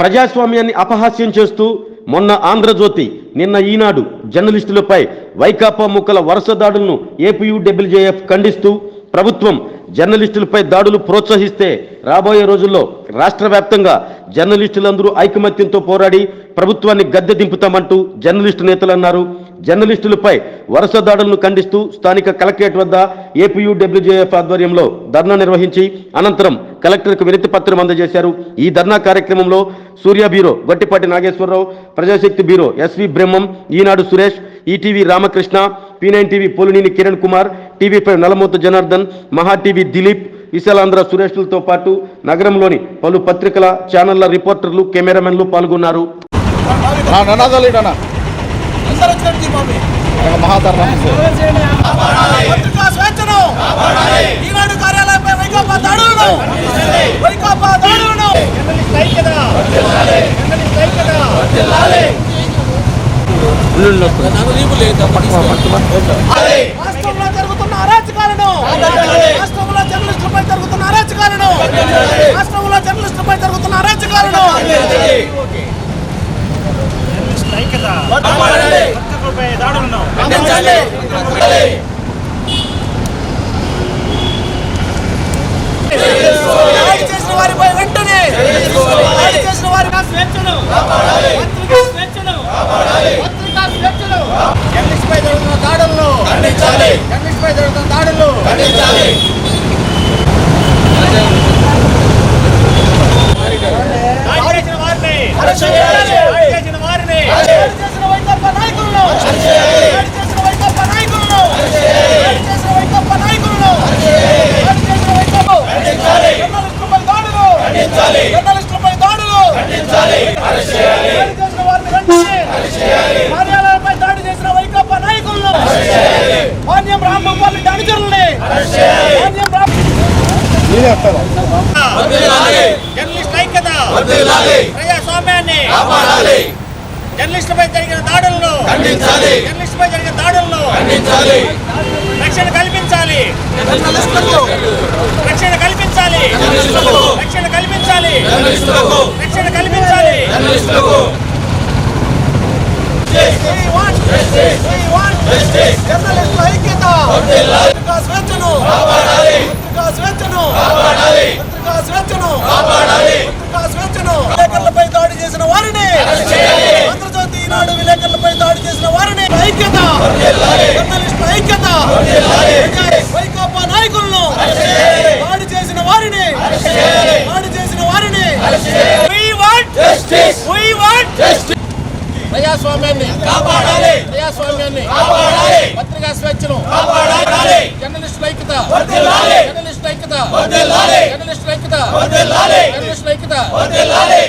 ప్రజాస్వామ్యాన్ని అపహాస్యం చేస్తూ మొన్న ఆంధ్రజ్యోతి నిన్న ఈనాడు జర్నలిస్టులపై వైకాపా ముక్కల వరుస దాడులను ఏపీయూడబ్ల్యూజేఎఫ్ ఖండిస్తూ ప్రభుత్వం జర్నలిస్టులపై దాడులు ప్రోత్సహిస్తే రాబోయే రోజుల్లో రాష్ట్ర వ్యాప్తంగా జర్నలిస్టులందరూ ఐకమత్యంతో పోరాడి ప్రభుత్వాన్ని గద్దె దింపుతామంటూ జర్నలిస్టు నేతలు అన్నారు. జర్నలిస్టులపై వరుస దాడులను ఖండిస్తూ స్థానిక కలెక్టరేట్ వద్ద ఏపీయూడబ్ల్యూజేఎఫ్ ఆధ్వర్యంలో ధర్నా నిర్వహించి అనంతరం కలెక్టర్కు వినతి పత్రం అందజేశారు. ఈ ధర్నా కార్యక్రమంలో Surya bureau Gottipati Nageswara Rao Prajasakti bureau SV Brahmam Eenadu Suresh ETV Ramakrishna P nine TV Polineni Kiran Kumar TV five Nalamutha Janardhan Maha TV Dilip Visalaandhra సురేష్లతో పాటు నగరంలోని పలు పత్రికల ఛానళ్ళ రిపోర్టర్లు కెమెరామెన్లు పాల్గొన్నారు. అందరూ వచ్చినట్టు బాబు మహాధర్మ స్వేచ్ఛను. ఈనాడు కార్యాలయంపై వైకాపా దాడులను. వైకాపా దాడులను. రాష్ట్రంలో జరుగుతున్న అరాచకాలను రాష్ట్రంలో జర్నలిస్టులపై జరుగుతున్న అరాచకాలను రాష్ట్రంలో జర్నలిస్టులపై జరుగుతున్న అరాచకాలను దాడి చేసిన వారిపై వెంటనే. చేసిన వారి స్వేచ్ఛను. పత్రికా స్వేచ్ఛను. పత్రికా స్వేచ్ఛను. జర్నలిస్టుపై జరుగుతున్న దాడులను ఖండించాలి. జర్నలిస్టుపై జరుగుతున్న దాడులను ఖండించాలి దాడి చేసిన వారిని అరెస్ట్ చేయాలి. దాడి చేసిన వారిని దాడి చేసిన వైకాపా నాయకులను దాడి చేసిన వైకాపా నాయకులను దాడి చేసిన వైకాపా నాయకులను దాడి చేసిన వైకాపా జర్నలిస్టులపై దాడులు జర్నలిస్టులపై దాడులు దాడి చేసిన వారిని వెంటనే కార్యాలయంపై దాడి చేసిన వైకాపా నాయకులను మాన్యం రాంగోపాల్ అనుచరుల్ని మాన్యం రామ్ జర్నలిస్ట్ ఐక్యత ప్రజాస్వామ్యాన్ని జర్నలిస్టులపై జరిగిన దాడులను జర్నలిస్టులపై జరిగిన దాడులను రక్షణ కల్పించాలి. రక్షణ కల్పించాలి. రక్షణ కల్పించాలి. రక్షణ కల్పించాలి. జర్నలిస్టుల ఐక్యత. స్వేచ్ఛను. స్వేచ్ఛను. స్వేచ్ఛను. స్వేచ్ఛను విలేకరులపై దాడి చేసిన వారిని. ఆంధ్రజ్యోతి ఈనాడు విలేకరులపై దాడి చేసిన వారిని. ఐక్యత వైకాపా నాయకులను దాడి చేసిన వారిని దాడి చేసిన వారిని We want justice. We want justice. ప్రజాస్వామ్యాన్ని కాపాడాలి ప్రజాస్వామ్యాన్ని కాపాడాలి పత్రికా స్వేచ్ఛను కాపాడాలి జర్నలిస్టుల ఐక్యత వర్ధిల్లాలి జర్నలిస్టుల ఐక్యత వర్ధిల్లాలి జర్నలిస్టుల ఐక్యత వర్ధిల్లాలి జర్నలిస్టుల ఐక్యత వర్ధిల్లాలి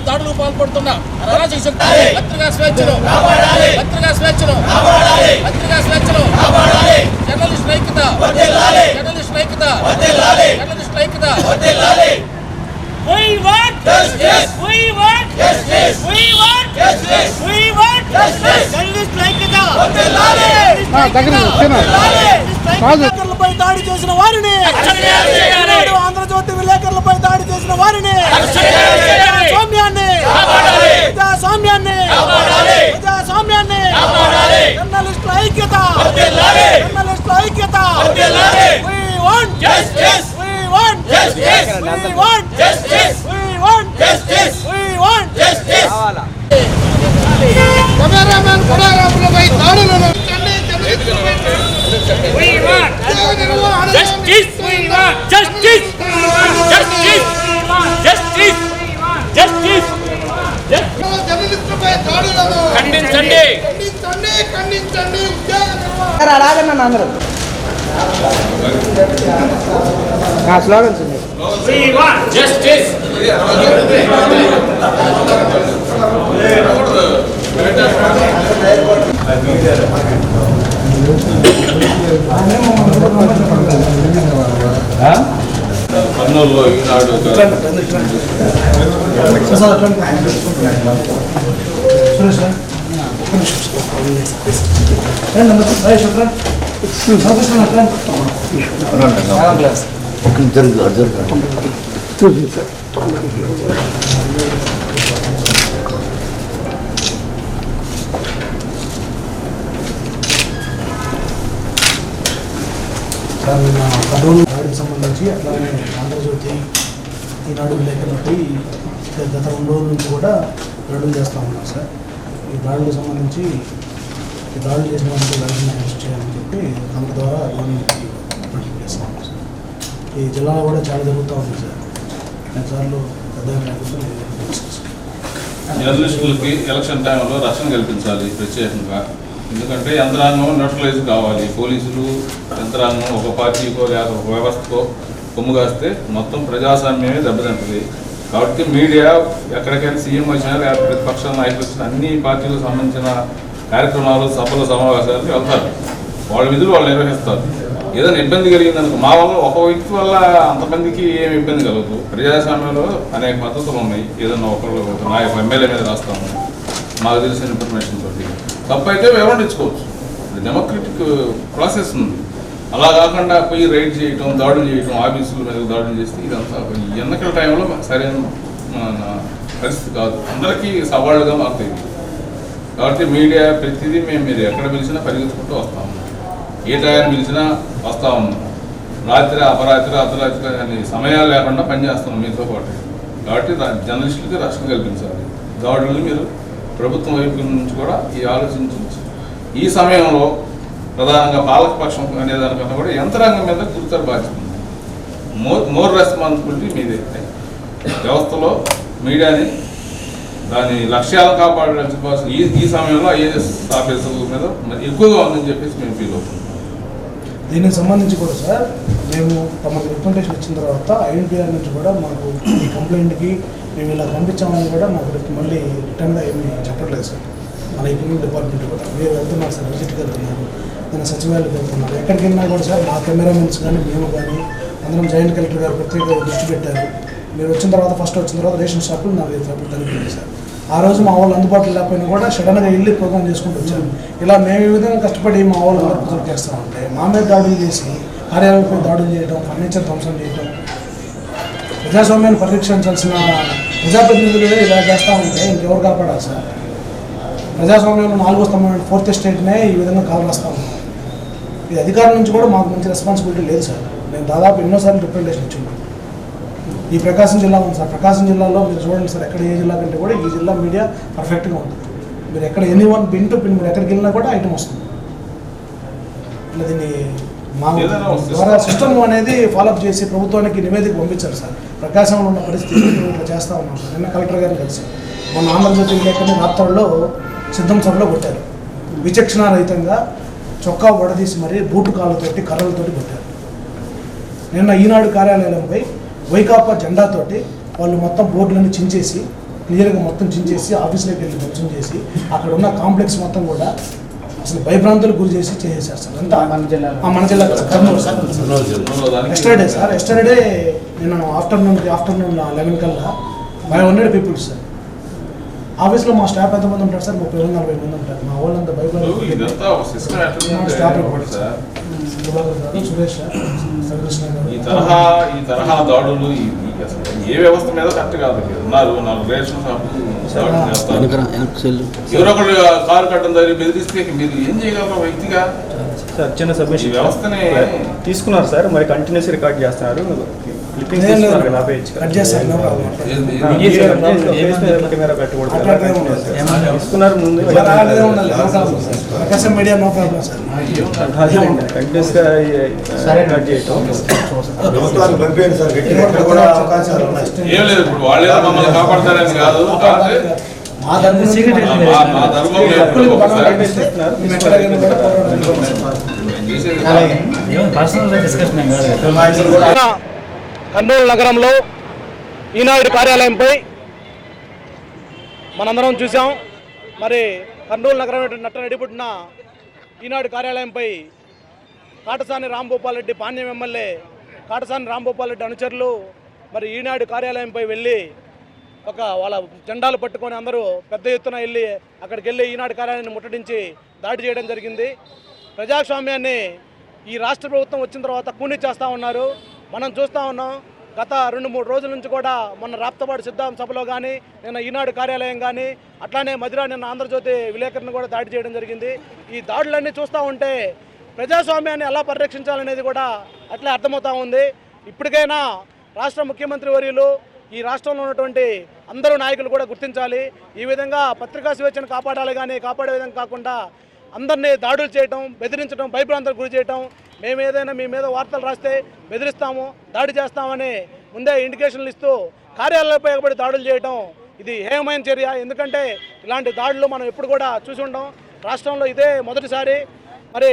దాడులు పాల్పడుతున్న. అరాచక శక్తులు పత్రికా స్వేచ్ఛను కాపాడాలి. పత్రికా స్వేచ్ఛను కాపాడాలి. పత్రికా స్వేచ్ఛను కాపాడాలి. జర్నలిస్టుల ఐక్యత. వర్ధిల్లాలి జర్నలిస్టుల ఐక్యత. వర్ధిల్లాలి జర్నలిస్టుల ఐక్యత. వర్ధిల్లాలి We want justice. We want justice. We want justice. We want justice. Journalist ఐక్యత వర్ధిల్లాలి. వర్ధిల్లాలి. విలేకరులపై దాడి చేసిన వారిని. ఆంధ్రజ్యోతి విలేకరులపై దాడి చేసిన వారిని. ప్రజాస్వామ్యాన్ని ప్రజాస్వామ్యాన్ని ప్రజాస్వామ్యాన్ని జర్నలిస్టుల ఐక్యత. జర్నలిస్టుల ఐక్యత. We want justice. We want justice. We want justice. We want justice. We want justice. Cameraman ఫోటోగ్రాఫర్లపై దాడులను We want justice. We want justice. Justice. Justice. Justice. జర్నలిస్టులపై దాడులను ఖండించండి ఖండించండి ఖండించండి ఉద్యోగ నిర్వహణ రాగన్న అందరూ స్లోగన్స్ ఉన్నాయి We want justice. కర్నూలులో ఇక్కడ జరుగు సార్ సార్ నిన్న దాడికి సంబంధించి అట్లానే ఆంధ్రజ్యోతి ఈనాడు లేఖలు గత రెండు రోజుల నుంచి కూడా దాడులు చేస్తూ ఉన్నాం సార్. ఈ దాడులకు సంబంధించి ఈ దాడులు చేసిన వాళ్ళకి అరెస్ట్ చేయాలని చెప్పి తమ ద్వారా గవర్నమెంట్ ఈ జిల్లాలో కూడా చాలా జరుగుతూ ఉంది సార్. కొన్నిసార్లు పెద్ద జర్నలిస్టులకి ఎలక్షన్ టైంలో రక్షణ కల్పించాలి ప్రత్యేకంగా. ఎందుకంటే యంత్రాంగం న్యూట్రలైజ్ కావాలి. పోలీసులు యంత్రాంగం ఒక పార్టీకో లేక ఒక వ్యవస్థకో కొమ్ము కాస్తే మొత్తం ప్రజాస్వామ్యమే దెబ్బతింటుంది. కాబట్టి మీడియా ఎక్కడికైనా సీఎం వచ్చినా లేకపోతే ప్రతిపక్ష నాయకులు వచ్చినా అన్ని పార్టీలకు సంబంధించిన కార్యక్రమాలు సభలు సమావేశాలు వెళ్తారు. వాళ్ళ విధులు వాళ్ళు నిర్వహిస్తారు. ఏదైనా ఇబ్బంది కలిగిందనుకో. మా వల్ల ఒక వ్యక్తి వల్ల అంతమందికి ఏమి ఇబ్బంది కలగదు. ప్రజాస్వామ్యంలో అనేక పద్ధతులు ఉన్నాయి. ఏదైనా ఒకళ్ళు నా యొక్క ఎమ్మెల్యే మీద రాస్తాము. మాకు తెలిసిన ఇన్ఫర్మేషన్ తోటి. తప్పు అయితే వివరించుకోవచ్చు డెమోక్రటిక్ ప్రాసెస్ ఉంది. అలా కాకుండా పోయి రైడ్ చేయటం దాడులు చేయటం ఆఫీసుల మీద దాడులు చేస్తే ఇదంతా ఎన్నికల టైంలో సరైన పరిస్థితి కాదు. అందరికీ సవాళ్ళుగా మారుతాయి. కాబట్టి మీడియా ప్రతిదీ మేము మీరు ఎక్కడ పిలిచినా పరిగెత్తుకుంటూ వస్తాము. ఏ టైం పిలిచినా వస్తూ ఉన్నాం రాత్రి అపరాత్రి అర్ధరాత్రి అని సమయాలు లేకుండా పనిచేస్తున్నాం మీతో పాటు. కాబట్టి జర్నలిస్టులకి రక్షణ కల్పించాలి. దాడులు మీరు ప్రభుత్వం వైపు నుంచి కూడా ఈ ఆలోచించవచ్చు. ఈ సమయంలో ప్రధానంగా పాలకపక్షం అనే దానికన్నా కూడా యంత్రాంగం మీద గురుతర బాధ్యత ఉంది. మోర్ మోర్ రెస్పాన్సిబిలిటీ మీదే. వ్యవస్థలో మీడియాని దాని లక్ష్యాలు కాపాడాల్సిన ఈ ఈ సమయంలో ఐఏఎస్ ఆఫీసర్ల మీద మరి ఎక్కువగా ఉందని చెప్పేసి మేము ఫీల్ అవుతున్నాం. దీనికి సంబంధించి కూడా సార్ మేము తమకు రిప్రజెంటేషన్ ఇచ్చిన తర్వాత ఐఎన్పిఆర్ నుంచి కూడా మాకు ఈ కంప్లైంట్కి మేము ఇలా పంపించామని కూడా మాకు మళ్ళీ రిటర్న్గా ఏమీ చెప్పట్లేదు సార్. మన ఇంప్లిమెంట్ డిపార్ట్మెంట్ కూడా. మీరు వెళ్తున్నారు సార్ విజిట్కి వెళ్తున్నారు. నేను సచివాలయాలకు వెళ్తున్నారు. ఎక్కడికి వెళ్ళినా కూడా సార్ మా కెమెరామెన్స్ కానీ మేము కానీ అందరం జాయింట్ కలెక్టర్ గారు ప్రత్యేక దృష్టి పెట్టారు. మీరు వచ్చిన తర్వాత ఫస్ట్ వచ్చిన తర్వాత రేషన్ షాపులు నాలుగైదు షాపులు తగ్గిపోయింది సార్. ఆ రోజు మా వాళ్ళు అందుబాటులో లేకపోయినా కూడా సడన్గా వెళ్ళి ప్రోగ్రామ్ చేసుకుంటూ వచ్చారు. ఇలా మేము ఈ విధంగా కష్టపడి మా వాళ్ళు వర్క్ చేస్తూ ఉంటే మా మీద దాడులు చేసి కార్యాలయంపై దాడులు చేయడం ఫర్నిచర్ ధ్వంసం చేయడం ప్రజాస్వామ్యాన్ని పరిరక్షించాల్సిన ప్రజాప్రతినిధులే ఇలా చేస్తూ ఉంటే ఇంకెవరు కాపాడాలి సార్? ప్రజాస్వామ్యంలో నాలుగో స్తంభమైన ఫోర్త్ స్టేట్నే ఈ విధంగా కాలు ఉన్నాం. ఈ అధికారం నుంచి కూడా మాకు మంచి రెస్పాన్సిబిలిటీ లేదు సార్. నేను దాదాపు ఎన్నోసార్లు రిప్రజెంటేషన్ ఇచ్చున్నాను ఈ ప్రకాశం జిల్లా ఉంది సార్. ప్రకాశం జిల్లాలో మీరు చూడండి సార్ ఎక్కడ ఏ జిల్లా కంటే కూడా ఈ జిల్లా మీడియా పర్ఫెక్ట్గా ఉంటుంది మీరు ఎక్కడ any one pin to pin మీరు ఎక్కడికి వెళ్ళినా కూడా ఐటమ్ వస్తుంది. దీన్ని మా. ద్వారా సిస్టమ్ అనేది ఫాలోఅప్ చేసి ప్రభుత్వానికి నివేదిక పంపించారు సార్. ప్రకాశంలో ఉన్న పరిస్థితి ఇట్లా చేస్తా ఉన్నాం సార్. నిన్న కలెక్టర్ గారిని కలిసి. మన ఆంధ్రజ్యోతి విలేకరిని రాప్తాడులో సిద్ధం సభలో కొట్టారు. విచక్షణ రహితంగా చొక్కా వడదీసి మరీ బూటు కాళ్ళతోటి కర్రలతోటి కొట్టారు. నిన్న ఈనాడు కార్యాలయంపై వైకాపా జెండాతోటి వాళ్ళు మొత్తం బోర్డులన్నీ చించేసి క్లియర్గా మొత్తం చించేసి ఆఫీస్లోకి వెళ్ళి ధ్వంసం చేసి అక్కడ ఉన్న కాంప్లెక్స్ మొత్తం కూడా అసలు భయభ్రాంతులకు గురి చేసి చేసేసారు సార్. అంతా మన జిల్లా మన జిల్లా Kurnool sir. Yesterday sir. Yesterday నేను ఆఫ్టర్నూన్ ఆఫ్టర్నూన్ లెవెన్ కల్లా ఫైవ్ హండ్రెడ్ పీపుల్స్ సార్. ఆఫీస్లో మా స్టాఫ్ ఎంతమంది ఉంటారు సార్? ముప్పై మంది నలభై మంది ఉంటారు. మా వాళ్ళంతా భయపడి సుధాకర్ గారు సురేష్ సరికృష్ణ ఈ తరహా ఈ తరహా దాడులు ఏ వ్యవస్థ మీద కరెక్ట్ కాదు. ఉన్నారు నాలుగు రేషన్ షాపులు దాడులు చేస్తారు. ఎవరో ఒకళ్ళు కారు కట్టడం దగ్గర బెదిరిస్తే మీరు ఏం చేయగలరు? వ్యక్తిగా సార్ చిన్న సబ్మిషన్ వ్యవస్థని తీసుకున్నారు సార్ మరి కంటిన్యూస్ రికార్డ్ చేస్తున్నారు. కెమెరా పెట్టకూడదు. తీసుకున్నారు ముందు? కంటిన్యూస్గా చేయటం. ఏం లేదు ఇప్పుడు వాళ్ళే మమ్మల్ని కాపాడతారని కాదు. మా ధర్మం కర్నూలు నగరంలో ఈనాడు కార్యాలయంపై మనందరం చూసాం మరి కర్నూలు నగరం నట్ట నడిపుట్టిన ఈనాడు కార్యాలయంపై కాటసాని రాంభూపాల్ రెడ్డి పాణ్యం ఎమ్మెల్యే కాటసాని రాంభూపాల్ రెడ్డి అనుచరులు మరి ఈనాడు కార్యాలయంపై వెళ్ళి ఒక వాళ్ళ జెండాలు పట్టుకొని అందరూ పెద్ద ఎత్తున వెళ్ళి అక్కడికి వెళ్ళి ఈనాడు కార్యాలయాన్ని ముట్టడించి దాడి చేయడం జరిగింది. ప్రజాస్వామ్యాన్ని ఈ రాష్ట్ర ప్రభుత్వం వచ్చిన తర్వాత కూనీ చేస్తూ ఉన్నారు. మనం చూస్తూ ఉన్నాం గత రెండు మూడు రోజుల నుంచి కూడా మొన్న రాప్తపాడు సిద్ధాంత సభలో కానీ నిన్న ఈనాడు కార్యాలయం కానీ అట్లానే మధిరా నిన్న ఆంధ్రజ్యోతి విలేకరుని కూడా దాడి చేయడం జరిగింది. ఈ దాడులన్నీ చూస్తూ ఉంటే ప్రజాస్వామ్యాన్ని ఎలా పరిరక్షించాలనేది కూడా అట్లే అర్థమవుతూ ఉంది. ఇప్పటికైనా రాష్ట్ర ముఖ్యమంత్రి వర్యులు ఈ రాష్ట్రంలో ఉన్నటువంటి అందరూ నాయకులు కూడా గుర్తించాలి. ఈ విధంగా పత్రికా స్వేచ్ఛను కాపాడాలి కానీ కాపాడే విధంగా కాకుండా అందరినీ దాడులు చేయటం బెదిరించడం భయభ్రాంతలకు గురి చేయటం మేము ఏదైనా మీ మీద వార్తలు రాస్తే బెదిరిస్తాము దాడి చేస్తామని ముందే ఇండికేషన్లు ఇస్తూ కార్యాలయాలపై ఎగబడి దాడులు చేయటం ఇది హేయమైన చర్య. ఎందుకంటే ఇలాంటి దాడులు మనం ఎప్పుడు కూడా చూసి ఉండం రాష్ట్రంలో ఇదే మొదటిసారి. మరి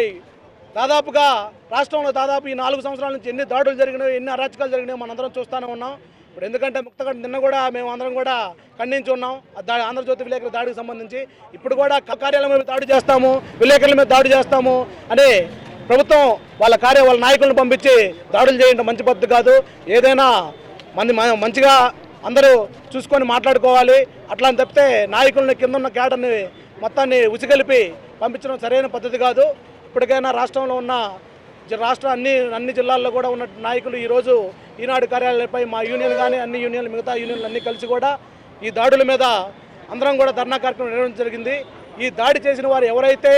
దాదాపుగా రాష్ట్రంలో దాదాపు ఈ నాలుగు సంవత్సరాల నుంచి ఎన్ని దాడులు జరిగినాయో ఎన్ని అరాచకాలు జరిగినాయో మనందరం చూస్తూనే ఉన్నాం. ఇప్పుడు ఎందుకంటే ముక్తగడ నిన్న కూడా మేము అందరం కూడా ఖండించి ఉన్నాం. దా ఆంధ్రజ్యోతి విలేకరుల దాడికి సంబంధించి ఇప్పుడు కూడా కార్యాలయం మీద దాడి చేస్తాము విలేకరుల మీద దాడి చేస్తాము అని ప్రభుత్వం వాళ్ళ కార్య వాళ్ళ నాయకులను పంపించి దాడులు చేయడం మంచి పద్ధతి కాదు. ఏదైనా మంది మంచిగా అందరూ చూసుకొని మాట్లాడుకోవాలి. అట్లా అని తప్పితే నాయకులను కిందన్న క్యాడర్ని మొత్తాన్ని ఉసిగలిపి పంపించడం సరైన పద్ధతి కాదు. ఇప్పటికైనా రాష్ట్రంలో ఉన్న రాష్ట్ర అన్ని అన్ని జిల్లాల్లో కూడా ఉన్న నాయకులు ఈరోజు ఈనాడు కార్యాలయంపై మా యూనియన్ కానీ అన్ని యూనియన్లు మిగతా యూనియన్లు అన్నీ కలిసి కూడా ఈ దాడుల మీద అందరం కూడా ధర్నా కార్యక్రమం నిర్వహించడం జరిగింది. ఈ దాడి చేసిన వారు ఎవరైతే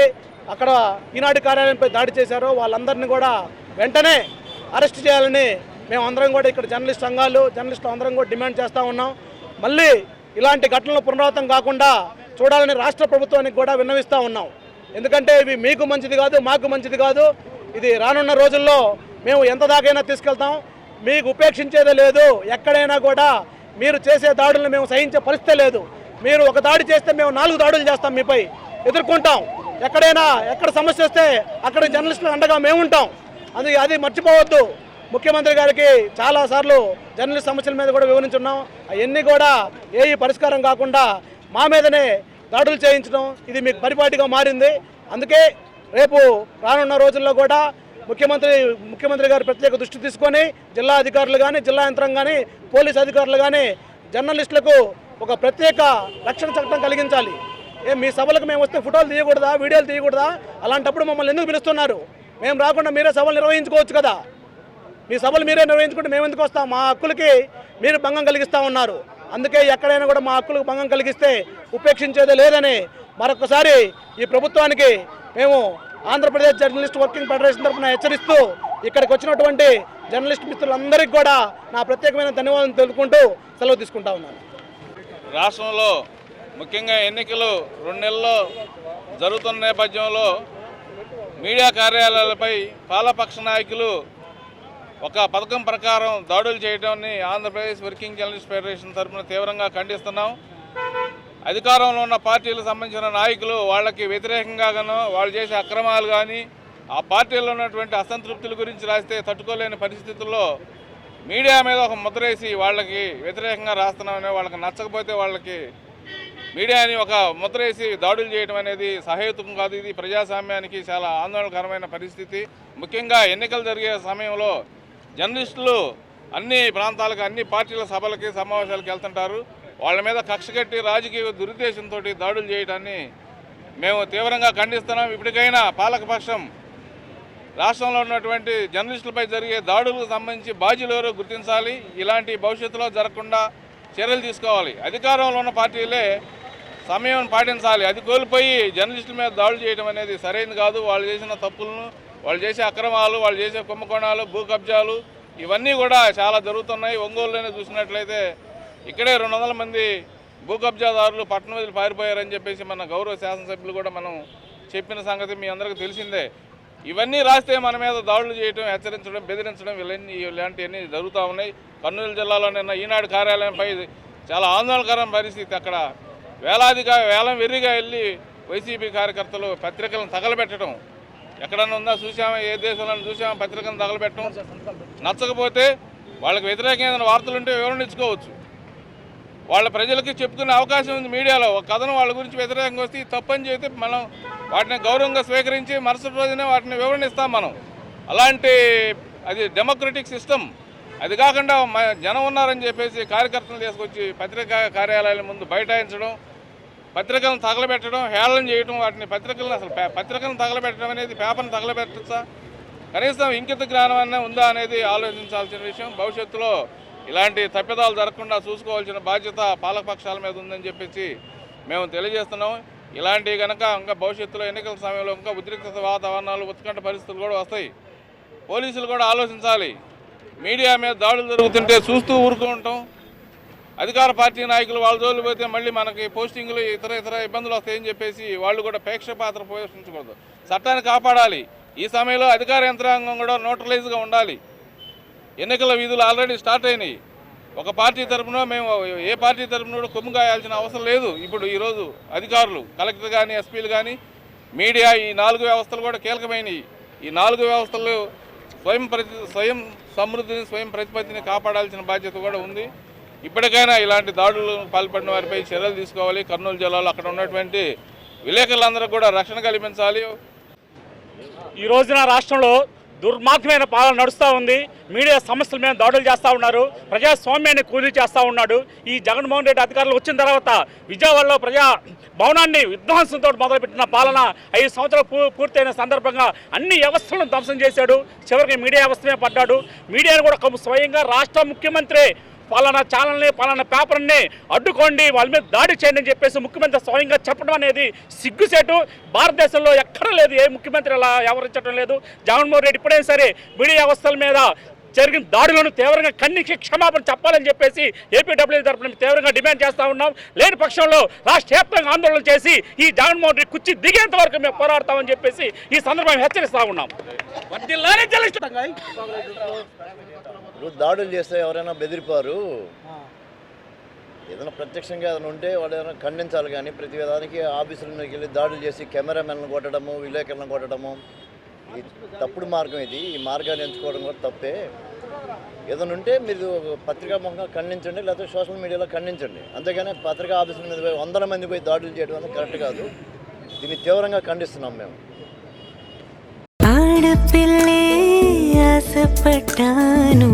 అక్కడ ఈనాడు కార్యాలయంపై దాడి చేశారో వాళ్ళందరినీ కూడా వెంటనే అరెస్ట్ చేయాలని మేము అందరం కూడా ఇక్కడ జర్నలిస్ట్ సంఘాలు జర్నలిస్టులు అందరం కూడా డిమాండ్ చేస్తూ ఉన్నాం. మళ్ళీ ఇలాంటి ఘటనలు పునరావృతం కాకుండా చూడాలని రాష్ట్ర ప్రభుత్వానికి కూడా విన్నవిస్తూ ఉన్నాం. ఎందుకంటే ఇవి మీకు మంచిది కాదు మాకు మంచిది కాదు. ఇది రానున్న రోజుల్లో మేము ఎంత దాకైనా తీసుకెళ్తాం. మీకు ఉపేక్షించేదే లేదు. ఎక్కడైనా కూడా మీరు చేసే దాడులను మేము సహించే పరిస్థితే లేదు. మీరు ఒక దాడి చేస్తే మేము నాలుగు దాడులు చేస్తాం మీపై. ఎదుర్కొంటాం. ఎక్కడైనా ఎక్కడ సమస్య వస్తే అక్కడ జర్నలిస్టులు అండగా మేము ఉంటాం. అది అది మర్చిపోవద్దు. ముఖ్యమంత్రి గారికి చాలా సార్లు జర్నలిస్ట్ సమస్యల మీద కూడా వివరించున్నాం. అవన్నీ కూడా ఏ పరిష్కారం కాకుండా మా మీదనే దాడులు చేయించడం ఇది మీకు పరిపాటిగా మారింది. అందుకే రేపు రానున్న రోజుల్లో కూడా ముఖ్యమంత్రి ముఖ్యమంత్రి గారు ప్రత్యేక దృష్టి తీసుకొని జిల్లా అధికారులు కానీ జిల్లా యంత్రం కానీ పోలీస్ అధికారులు కానీ జర్నలిస్టులకు ఒక ప్రత్యేక రక్షణ చట్టం కలిగించాలి. ఏ మీ సభలకు మేము వస్తే ఫోటోలు తీయకూడదా వీడియోలు తీయకూడదా? అలాంటప్పుడు మమ్మల్ని ఎందుకు పిలుస్తున్నారు? మేము రాకుండా మీరే సభలు నిర్వహించుకోవచ్చు కదా? మీ సభలు మీరే నిర్వహించుకుంటే మేము ఎందుకు వస్తాం? మా హక్కులకి మీరు భంగం కలిగిస్తూ ఉన్నారు. అందుకే ఎక్కడైనా కూడా మా హక్కులకు భంగం కలిగిస్తే ఉపేక్షించేదే లేదని మరొకసారి ఈ ప్రభుత్వానికి మేము ఆంధ్రప్రదేశ్ జర్నలిస్ట్ వర్కింగ్ ఫెడరేషన్ తరఫున హెచ్చరిస్తూ ఇక్కడికి వచ్చినటువంటి జర్నలిస్ట్ మిత్రులందరికీ కూడా నా ప్రత్యేకమైన ధన్యవాదాలు తెలుపుకుంటూ సెలవు తీసుకుంటా ఉన్నాను. రాష్ట్రంలో ముఖ్యంగా ఎన్నికలు రెండు నెలల్లో జరుగుతున్న నేపథ్యంలో మీడియా కార్యాలయాలపై పాలపక్ష నాయకులు ఒక పథకం ప్రకారం దాడులు చేయడాన్ని ఆంధ్రప్రదేశ్ వర్కింగ్ జర్నలిస్ట్ ఫెడరేషన్ తరఫున తీవ్రంగా ఖండిస్తున్నాం. అధికారంలో ఉన్న పార్టీలకు సంబంధించిన నాయకులు వాళ్ళకి వ్యతిరేకంగా గాను వాళ్ళు చేసే అక్రమాలు కానీ ఆ పార్టీలో ఉన్నటువంటి అసంతృప్తుల గురించి రాస్తే తట్టుకోలేని పరిస్థితుల్లో మీడియా మీద ఒక ముద్రేసి వాళ్ళకి వ్యతిరేకంగా రాస్తున్నామని వాళ్ళకి నచ్చకపోతే వాళ్ళకి మీడియాని ఒక ముద్రేసి దాడులు చేయడం అనేది సహేతుకం కాదు. ఇది ప్రజాస్వామ్యానికి చాలా ఆందోళనకరమైన పరిస్థితి. ముఖ్యంగా ఎన్నికలు జరిగే సమయంలో జర్నలిస్టులు అన్ని ప్రాంతాలకు అన్ని పార్టీల సభలకి సమావేశాలకు వెళ్తుంటారు. వాళ్ళ మీద కక్ష కట్టి రాజకీయ దురుద్దేశంతో దాడులు చేయడాన్ని మేము తీవ్రంగా ఖండిస్తున్నాం. ఇప్పటికైనా పాలకపక్షం రాష్ట్రంలో ఉన్నటువంటి జర్నలిస్టులపై జరిగే దాడులకు సంబంధించి బాధ్యులు ఎవరో గుర్తించాలి. ఇలాంటి భవిష్యత్తులో జరగకుండా చర్యలు తీసుకోవాలి. అధికారంలో ఉన్న పార్టీలే సమయం పాటించాలి. అది కోల్పోయి జర్నలిస్టుల మీద దాడులు చేయడం అనేది సరైనది కాదు. వాళ్ళు చేసిన తప్పులను వాళ్ళు చేసే అక్రమాలు వాళ్ళు చేసే కుంభకోణాలు భూ కబ్జాలు ఇవన్నీ కూడా చాలా జరుగుతున్నాయి. ఒంగోలులోనే చూసినట్లయితే ఇక్కడే రెండు వందల మంది భూ కబ్జాదారులు పట్టణం వదిలి పారిపోయారని చెప్పేసి మన గౌరవ శాసనసభ్యులు కూడా మనం చెప్పిన సంగతి మీ అందరికీ తెలిసిందే. ఇవన్నీ రాస్తే మన మీద దాడులు చేయడం హెచ్చరించడం బెదిరించడం ఇవన్నీ ఇలాంటివన్నీ జరుగుతూ ఉన్నాయి. కర్నూలు జిల్లాలో నిన్న ఈనాడు కార్యాలయంపై చాలా ఆందోళనకరమైన పరిస్థితి అక్కడ. వేలాదిగా వేలం వెర్రిగా వెళ్ళి వైసీపీ కార్యకర్తలు పత్రికలను తగలబెట్టడం. ఎక్కడన్నా ఉందా చూసామా ఏ దేశంలో చూసామా పత్రికలను తగలబెట్టడం. నచ్చకపోతే వాళ్ళకి వ్యతిరేకమైన వార్తలు ఉంటే వివరణ ఇచ్చుకోవచ్చు వాళ్ళ ప్రజలకి చెప్పుకునే అవకాశం ఉంది మీడియాలో. ఒక కథను వాళ్ళ గురించి వ్యతిరేకంగా వస్తే తప్పని చెబితే మనం వాటిని గౌరవంగా స్వీకరించి మరుసటి రోజునే వాటిని వివరణ ఇస్తాం మనం. అలాంటి అది డెమోక్రటిక్ సిస్టమ్. అది కాకుండా జనం ఉన్నారని చెప్పేసి కార్యకర్తలు తీసుకొచ్చి పత్రికా కార్యాలయాల ముందు బైఠాయించడం పత్రికలను తగలబెట్టడం హేళన చేయడం వాటిని పత్రికలను అసలు పత్రికలను తగలబెట్టడం అనేది పేపర్ను తగలబెట్టచ్చా? కనీసం ఇంకిత జ్ఞానం అనే ఉందా అనేది ఆలోచించాల్సిన విషయం. భవిష్యత్తులో ఇలాంటి తప్పిదాలు జరగకుండా చూసుకోవాల్సిన బాధ్యత పాలకపక్షాల మీద ఉందని చెప్పేసి మేము తెలియజేస్తున్నాం. ఇలాంటివి కనుక ఇంకా భవిష్యత్తులో ఎన్నికల సమయంలో ఇంకా ఉద్రిక్త వాతావరణాలు ఉత్కంఠ పరిస్థితులు కూడా వస్తాయి. పోలీసులు కూడా ఆలోచించాలి. మీడియా మీద దాడులు జరుగుతుంటే చూస్తూ ఊరుకుంటాం అధికార పార్టీ నాయకులు వాళ్ళ జోలు పోతే మళ్ళీ మనకి పోస్టింగ్లు ఇతర ఇతర ఇబ్బందులు వస్తాయని చెప్పేసి వాళ్ళు కూడా ప్రేక్ష పాత్ర పోషించకూడదు. చట్టాన్ని కాపాడాలి. ఈ సమయంలో అధికార యంత్రాంగం కూడా న్యూట్రలైజ్గా ఉండాలి. ఎన్నికల విధులు ఆల్రెడీ స్టార్ట్ అయినాయి. ఒక పార్టీ తరపున మేము ఏ పార్టీ తరపున కూడా కొమ్ము కాయాల్సిన అవసరం లేదు. ఇప్పుడు ఈరోజు అధికారులు కలెక్టర్ కానీ ఎస్పీలు కానీ మీడియా ఈ నాలుగు వ్యవస్థలు కూడా కీలకమైనవి. ఈ నాలుగు వ్యవస్థలు స్వయం ప్రతి స్వయం సమృద్ధిని స్వయం ప్రతిపత్తిని కాపాడాల్సిన బాధ్యత కూడా ఉంది. ఇప్పటికైనా ఇలాంటి దాడులు పాల్పడిన వారిపై చర్యలు తీసుకోవాలి. కర్నూలు జిల్లాలో అక్కడ ఉన్నటువంటి విలేకరులందరూ కూడా రక్షణ కల్పించాలి. ఈ రోజున రాష్ట్రంలో దుర్మార్గమైన పాలన నడుస్తూ ఉంది. మీడియా సమస్యల మీద దాడులు చేస్తూ ఉన్నారు. ప్రజాస్వామ్యాన్ని కూలీ చేస్తూ ఉన్నాడు. ఈ జగన్మోహన్ రెడ్డి అధికారులు వచ్చిన తర్వాత విజయవాడలో ప్రజా భవనాన్ని విధ్వంసంతో మొదలుపెట్టిన పాలన ఐదు సంవత్సరాలు పూ పూర్తయిన సందర్భంగా అన్ని వ్యవస్థలను ధ్వంసం చేశాడు. చివరికి మీడియా వ్యవస్థమే పడ్డాడు. మీడియాను కూడా స్వయంగా రాష్ట్ర ముఖ్యమంత్రి పలానా ఛానల్ని పలానా పేపర్ని అడ్డుకోండి వాళ్ళ మీద దాడి చేయండి అని చెప్పేసి ముఖ్యమంత్రి స్వయంగా చెప్పడం అనేది సిగ్గుసేటు. భారతదేశంలో ఎక్కడ లేదు ఏ ముఖ్యమంత్రి అలా వ్యవహరించడం లేదు. జగన్మోహన్ రెడ్డి ఇప్పుడైనా సరే మీడియా వ్యవస్థల మీద జరిగిన దాడులను తీవ్రంగా కన్నీకి క్షమాపణ చెప్పాలని చెప్పేసి ఏపీడబ్ల్యూ తరఫున తీవ్రంగా డిమాండ్ చేస్తూ ఉన్నాం. లేని పక్షంలో రాష్ట్ర వ్యాప్తంగా ఆందోళన చేసి ఈ జగన్మోహన్ రెడ్డి కుర్చీ దిగేంత వరకు మేము పోరాడతామని చెప్పేసి ఈ సందర్భంగా హెచ్చరిస్తూ ఉన్నాం. ఇప్పుడు దాడులు చేస్తే ఎవరైనా బెదిరిపారు? ఏదైనా ప్రత్యక్షంగా ఏదైనా ఉంటే వాళ్ళు ఏదైనా ఖండించాలి కానీ ప్రతి దానికి ఆఫీసుల మీదకి వెళ్ళి దాడులు చేసి కెమెరామెన్లను కొట్టడము విలేకరులను కొట్టడము. ఇది తప్పుడు మార్గం ఇది. ఈ మార్గాన్ని ఎంచుకోవడం కూడా తప్పే. ఏదైనా ఉంటే మీరు పత్రికాముఖంగా ఖండించండి లేకపోతే సోషల్ మీడియాలో ఖండించండి. అంతేగాని పత్రికా ఆఫీసుల మీద పోయి వందల మంది పోయి దాడులు చేయడం అనేది కరెక్ట్ కాదు. దీన్ని తీవ్రంగా ఖండిస్తున్నాం మేము. ആസപ്പെട്ടാനും